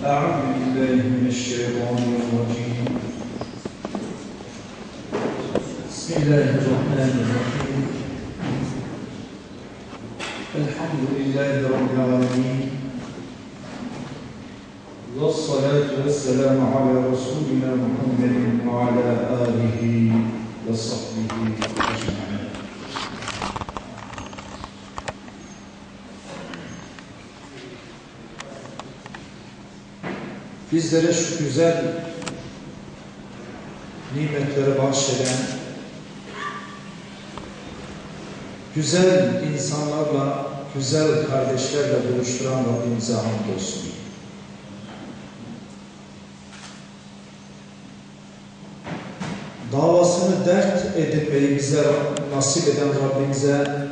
أعوذ بالله بسم الله الرحمن الرحيم. الحمد لله رب العالمين. والصلاة والسلام على رسولنا محمد وعلى آله وصحبه Bizlere şu güzel nimetleri bahşeden, güzel insanlarla, güzel kardeşlerle buluşturan Rabbimize hamdolsun. Davasını dert edinmeyi bize nasip eden Rabbimize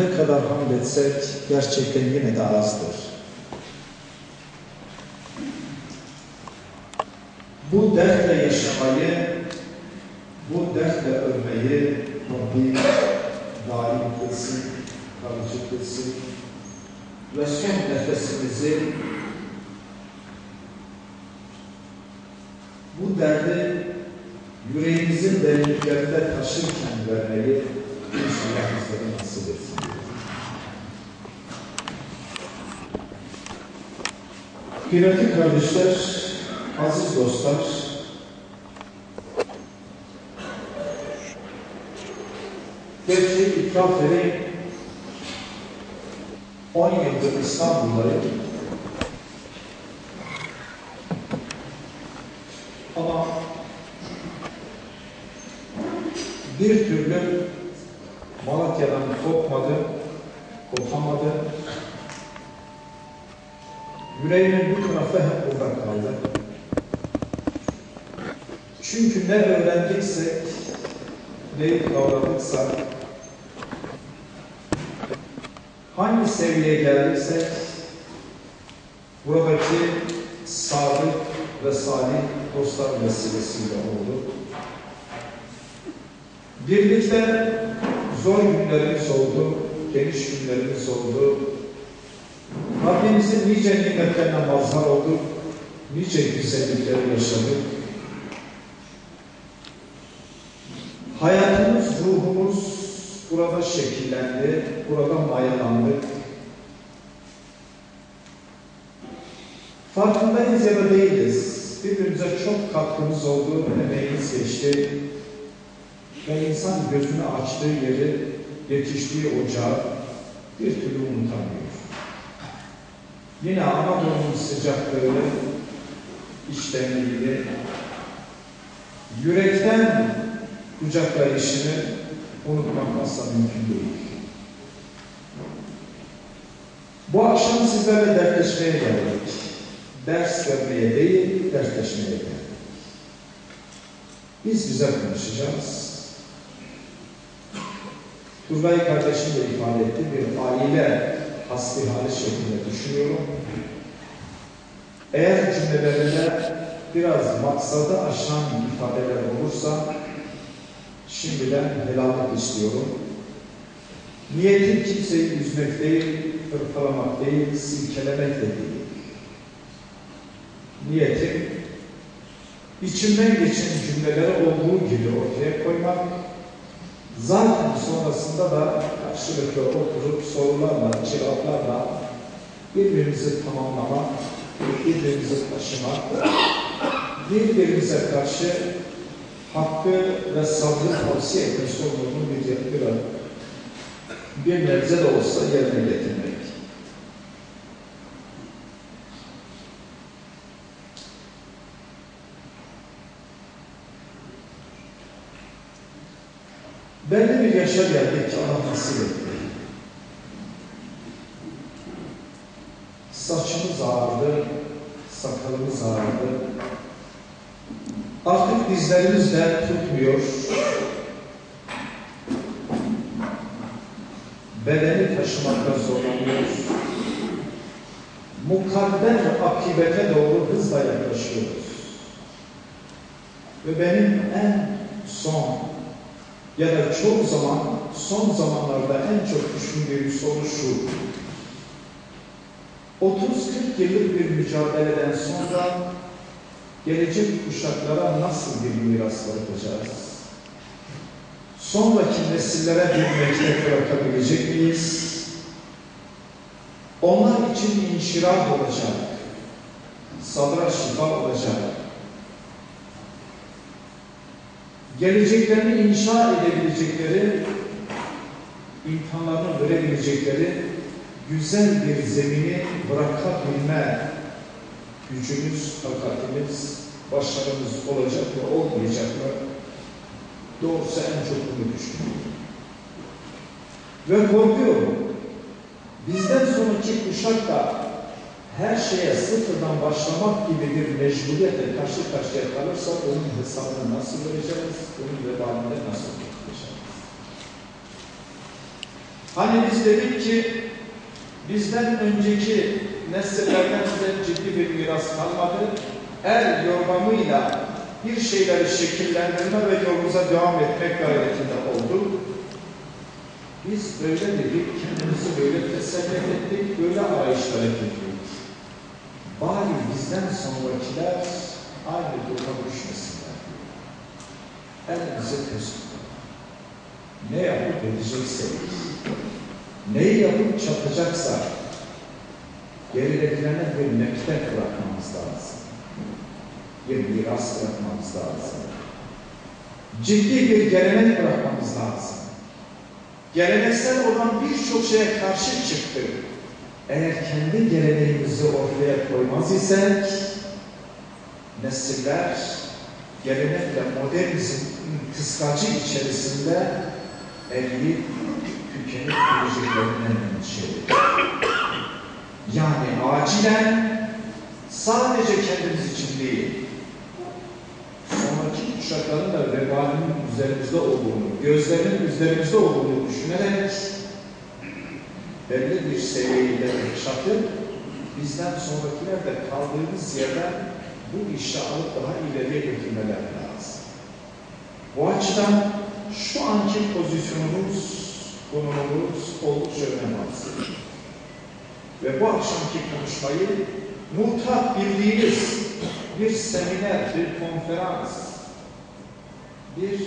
ne kadar hamd etsek gerçekten yine de azdır. Bu dertle yaşamayı, bu dertle ölmeyi Rabbim daim kılsın, kalıcı kılsın ve son nefesimizi bu derdi yüreğimizin derinliklerinde taşırken vermeyi inşallah bizlere nasip etsin. Kıymetli kardeşler, aziz dostlar, itiraf edeyim, 10 yıldır İstanbul'dayım. Ama bir türlü Malatya'dan kopmadı, kopamadı. Yüreğimin bu tarafı hep burada kaldı. Çünkü ne öğrendiysek, neyi kavradıksak, hangi seviyeye geldiysek, buradaki sadık ve salih dostlar vesilesiyle oldu. Birlikte zor günlerimiz oldu, geniş günlerimiz oldu. Rabbimizin nice nimetlerine mazhar olduk, nice güzellikleri yaşadık. Hayatımız, ruhumuz burada şekillendi, burada mayalandık. Farkındayız ya da değiliz. Birbirimize çok katkımız oldu, emeğimiz geçti. Ve insan gözünü açtığı yeri, yetiştiği ocağı bir türlü unutamıyor. Yine Anadolu'nun sıcaklığını, içtenliğini, yürekten kucaklayışını unutmak asla mümkün değil. Bu akşam sizlerle dertleşmeye geldik. Ders vermeye değil, dertleşmeye geldik. Biz güzel konuşacağız. Turgay kardeşim de ifade etti, bir aile hasbihali şeklinde düşünüyorum. Eğer cümlelerinde biraz maksadı aşan ifadeler olursa şimdiden helallik istiyorum. Niyetim kimseyi üzmek değil, hırpalamak değil, silkelemek de değil. Niyetim içimden geçen cümleleri olduğu gibi ortaya koymak, zaten sonrasında da karşılıklı oturup sorularla, cevaplarla birbirimizi tamamlamak, birbirimizi taşımak, birbirimize karşı hakkı ve sabrı tavsiye etme sorumluluğunu bir, bir, bir nebze de olsa yerine getirmek. Belli bir yaşa geldik ki Allah nasip etti. Saçımız ağrıdı, sakalımız ağrıdı. Artık dizlerimiz de tutmuyor. Bedeni taşımakta zorlanıyoruz. Mukadder akibete doğru hızla yaklaşıyoruz. Ve benim en son ya da çoğu zaman son zamanlarda en çok düşündüğüm soru şu. 30-40 yıllık bir mücadeleden sonra gelecek kuşaklara nasıl bir miras bırakacağız? Sonraki nesillere bir mektep bırakabilecek miyiz? Onlar için inşirah olacak, sabra şifa olacak, geleceklerini inşa edebilecekleri, imkanlarını verebilecekleri güzel bir zemini bırakabilme gücümüz, takatimiz, başarımız olacak mı, olmayacak mı? Doğrusu en çok bunu düşünüyorum. Ve korkuyorum. Bizden sonraki kuşak da her şeye sıfırdan başlamak gibi bir mecburiyetle karşı karşıya kalırsa onun hesabını nasıl vereceğiz, onun vebalini nasıl tutacağız? Hani biz dedik ki bizden önceki nesillerden bize ciddi bir miras kalmadı. El yordamıyla bir şeyleri şekillendirme ve yolumuza devam etmek gayretinde olduk. Biz böyle dedik, kendimizi böyle teselli ettik, böyle arayışlara girdik. Bari bizden sonrakiler aynı duruma düşmesinler. Elimizi tez tutalım. Ne yapıp edeceksek, neyi yapıp çatacaksa, geridekilerine bir mektep bırakmamız lazım. Bir miras bırakmamız lazım. Ciddi bir gelenek bırakmamız lazım. Geleneksel olan birçok şeye karşı çıktık. Eğer kendi geleneğimizi ortaya koymaz isek, nesiller gelenekle modernizm kıskacı içerisinde eriyip tükenip geleceklerinden endişeli. Yani acilen sadece kendimiz için değil, sonraki kuşakların da vebalinin üzerimizde olduğunu, gözlerinin üzerimizde olduğunu düşünerek belli bir seviyeyle çatıp bizden sonrakiler de kaldığımız yerden bu işi alıp daha ileriye götürmeler lazım. Bu açıdan şu anki pozisyonumuz, konumumuz oldukça önem arz Ve bu akşamki konuşmayı mutat bildiğiniz bir seminer, bir konferans, bir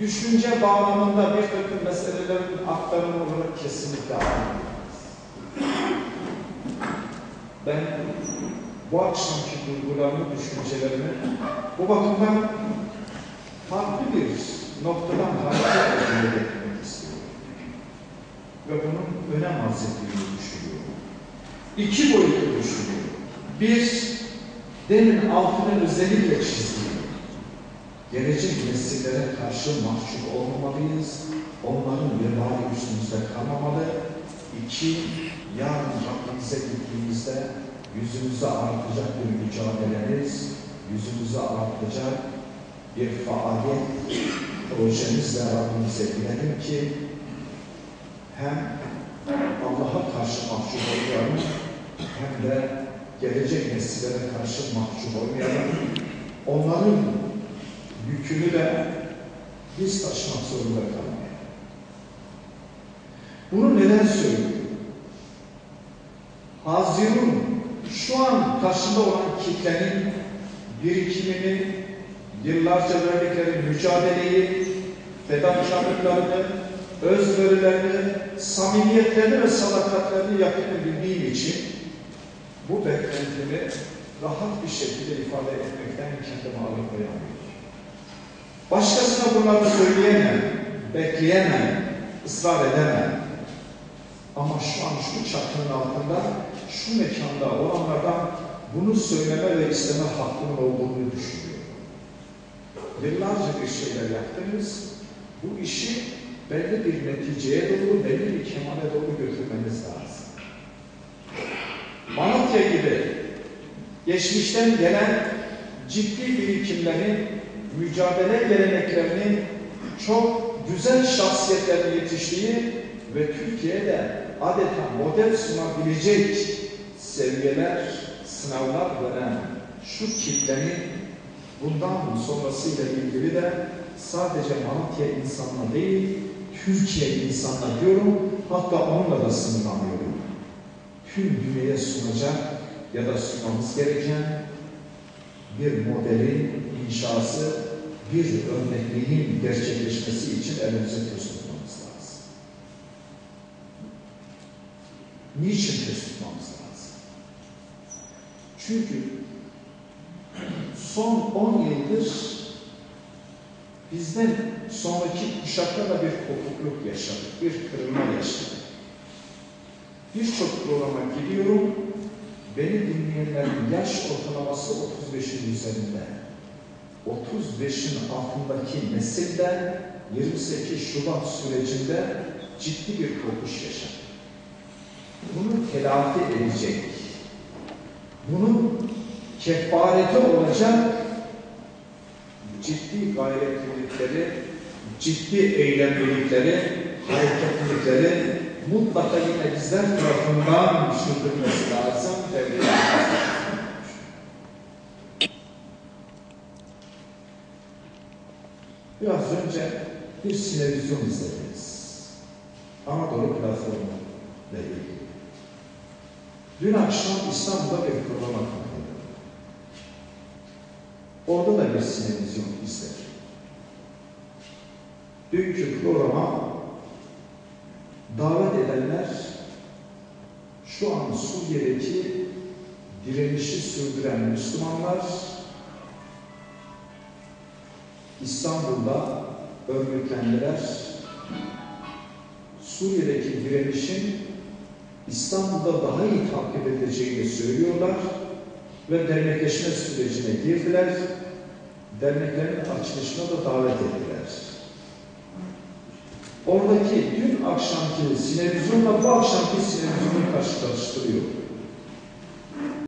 düşünce bağlamında bir takım meselelerin aktarımı olarak kesinlikle almıyoruz. Ben bu akşamki duygularımı, düşüncelerimi bu bakımdan farklı bir noktadan hareket etmek istiyorum. Ve bunun önem arz ettiğini düşünüyorum. İki boyutlu düşünüyorum. Bir, demin altını özellikle çizdiğim gelecek nesillere karşı mahcup olmamalıyız. Onların vebali üstümüzde kalmamalı. İki, yarın Rabbimize gittiğimizde yüzümüze artacak bir mücadelemiz, yüzümüze artacak bir faaliyet projemizle Rabbimize gidelim ki hem Allah'a karşı mahcup olmayalım hem de gelecek nesillere karşı mahcup olmayalım. Onların yükünü de biz taşımak zorunda kalmayalım. Bunu neden söylüyorum? Hazirun şu an karşında olan kitlenin birikimini, yıllarca verdikleri mücadeleyi, fedakarlıklarını, özverilerini, samimiyetlerini ve sadakatlerini yakını bildiğim için bu beklentimi rahat bir şekilde ifade etmekten kendimi alıkoyamıyorum. Başkasına bunları söyleyemem, bekleyemem, ısrar edemem. Ama şu an şu çatının altında, şu mekanda olanlardan bunu söyleme ve isteme hakkının olduğunu düşünüyorum. Yıllarca bir şeyler yaptınız, bu işi belli bir neticeye doğru, belli bir kemale doğru götürmeniz lazım. Malatya gibi geçmişten gelen ciddi birikimlerin, mücadele geleneklerinin çok güzel şahsiyetlerin yetiştiği ve Türkiye'de adeta model sunabilecek seviyeler, sınavlar veren şu kitlenin bundan sonrasıyla ilgili de sadece Malatya insanla değil, Türkiye insanla diyorum, hatta onunla da sınırlamıyorum. tüm dünyaya sunacak ya da sunmamız gereken bir modelin inşası, bir örnekliğin gerçekleşmesi için elimize tuz tutmamız lazım. Niçin tuz tutmamız lazım? Çünkü son 10 yıldır bizden sonraki kuşaklarla bir kopukluk yaşadık, bir kırılma yaşadık. Birçok programa gidiyorum, beni dinleyenlerin yaş ortalaması 35'in üzerinde. 35'in altındaki nesilde 28 Şubat sürecinde ciddi bir kopuş yaşadı. Bunu telafi edecek, bunun kefareti olacak ciddi gayretlilikleri, ciddi eylemlilikleri, hareketlilikleri mutlaka yine bizler tarafından sürdürmesi lazım. Devlet Biraz önce bir sinevizyon izlediniz. Anadolu platformu ile ilgili. Dün akşam İstanbul'da bir programa katıldım. Orada da bir sinevizyon izledim. Dünkü programa davet edenler şu an Suriye'deki direnişi sürdüren Müslümanlar İstanbul'da örgütlendiler. Suriye'deki direnişin İstanbul'da daha iyi takip edileceğini söylüyorlar ve dernekleşme sürecine girdiler. Derneklerin açılışına da davet ettiler. Oradaki dün akşamki sinevizyonla bu akşamki sinevizyonu karşılaştırıyor.